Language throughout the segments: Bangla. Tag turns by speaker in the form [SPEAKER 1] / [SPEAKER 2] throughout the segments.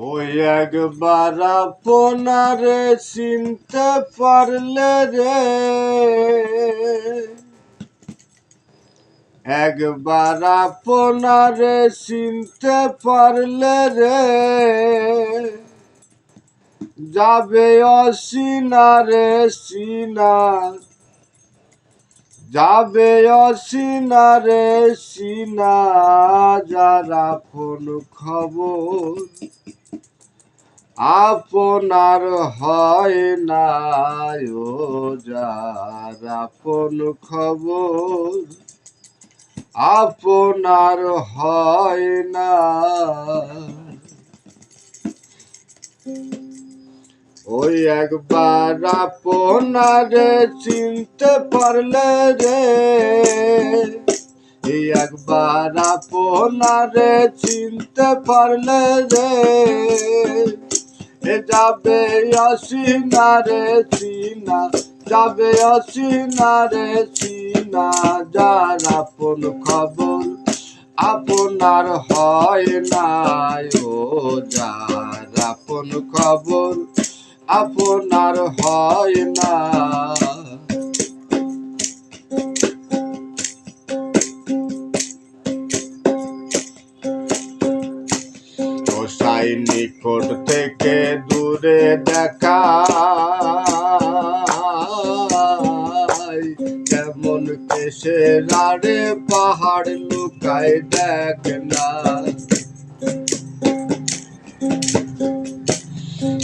[SPEAKER 1] ওই একবার আপনারে চিনতে পারলে রে। একবার আপনারে চিনতে পারলে রে। যাবে অসিনারে সিনা যাবে অসিনারে সিনা যারা ফোন খবর আপনার হয় না যার আপন খবর। আপনার হয় না ওই একবার আপনারে চিনতে পারলে রে। এই একবার আপনারে চিনতে পারলে রে। যাবে অসীনা রে চিনা যাবে অসীনা রে চীনা যার আপন খবর আপনার হয় নাই, ও যার আপন খবর আপনার হয় না গোসাই নিকট থেকে দূরে দেখা। যেমন কেসে রাড়ে পাহাড় লুকায় দেখ না।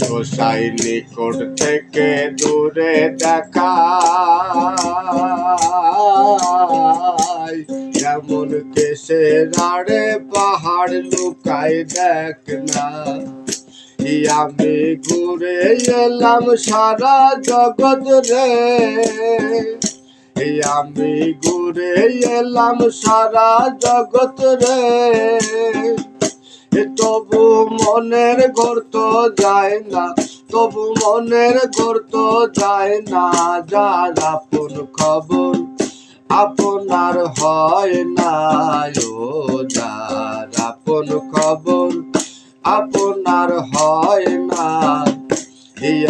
[SPEAKER 1] গোসাই নিকট থেকে দূরে দেখা। যেমন কেসে রাড়ে পাহাড় লুকায় দেখ না। আমি ঘুরে এলাম সারা জগৎ রে। আমি ঘুরে এলাম সারা জগৎ রে। তবু মনের ঘর তো যায় না, তবু মনের ঘর তো যায় না। যার আপন খবর আপনার হয় না আপন খবর। আপনার হয় না।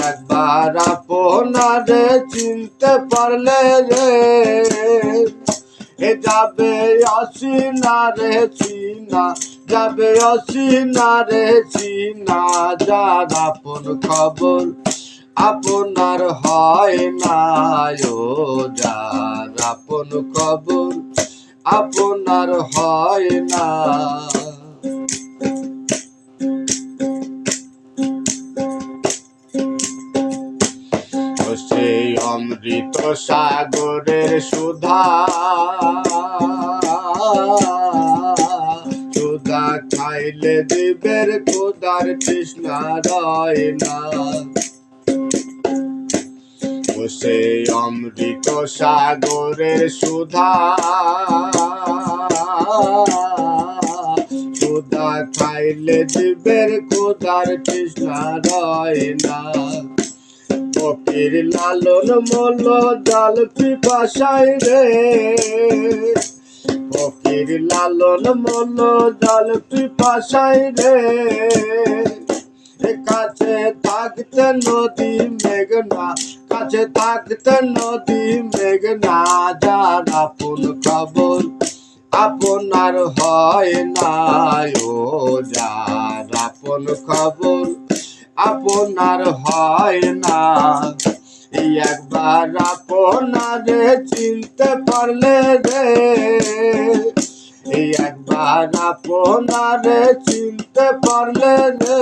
[SPEAKER 1] একবার আপনারে চিনতে পারলে রে, এ যাবে অসিনা রে চিনা, যাবে অসিনা রে চিনা, যার আপন খবর। আপনার হয় না যার আপন খবর আপনার হয় না। সেই অমৃত সাগরের সুধা সুধা খাইলে দিবের খোদার তৃষ্ণা রয় না। সেই অমৃত সাগরের সুধা। সুধা খাইলে দিবের খোদার তৃষ্ণা রয় না। ফকির লালন মল জাল পিপাসায় রে। ফকির লালন মল জাল পিপাসায় রে। কাছে থাকতে নদী মেঘনা কাছে থাকতে নদী মেঘনা যার আপন খবর আপনার হয় না ও যার আপন খবর আপনার হয় না একবার আপনারে চিনতে পারলে রে। একবার আপনারে চিনতে পারলে রে।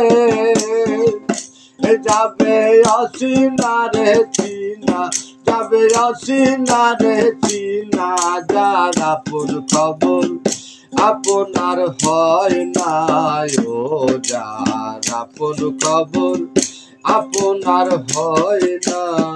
[SPEAKER 1] যাবে অসিনা রে চিনা, যাবে অসিনা রে চিনা যার আপন খবর আপনার হয় না ও যার আপন খবর আপনার হয় না।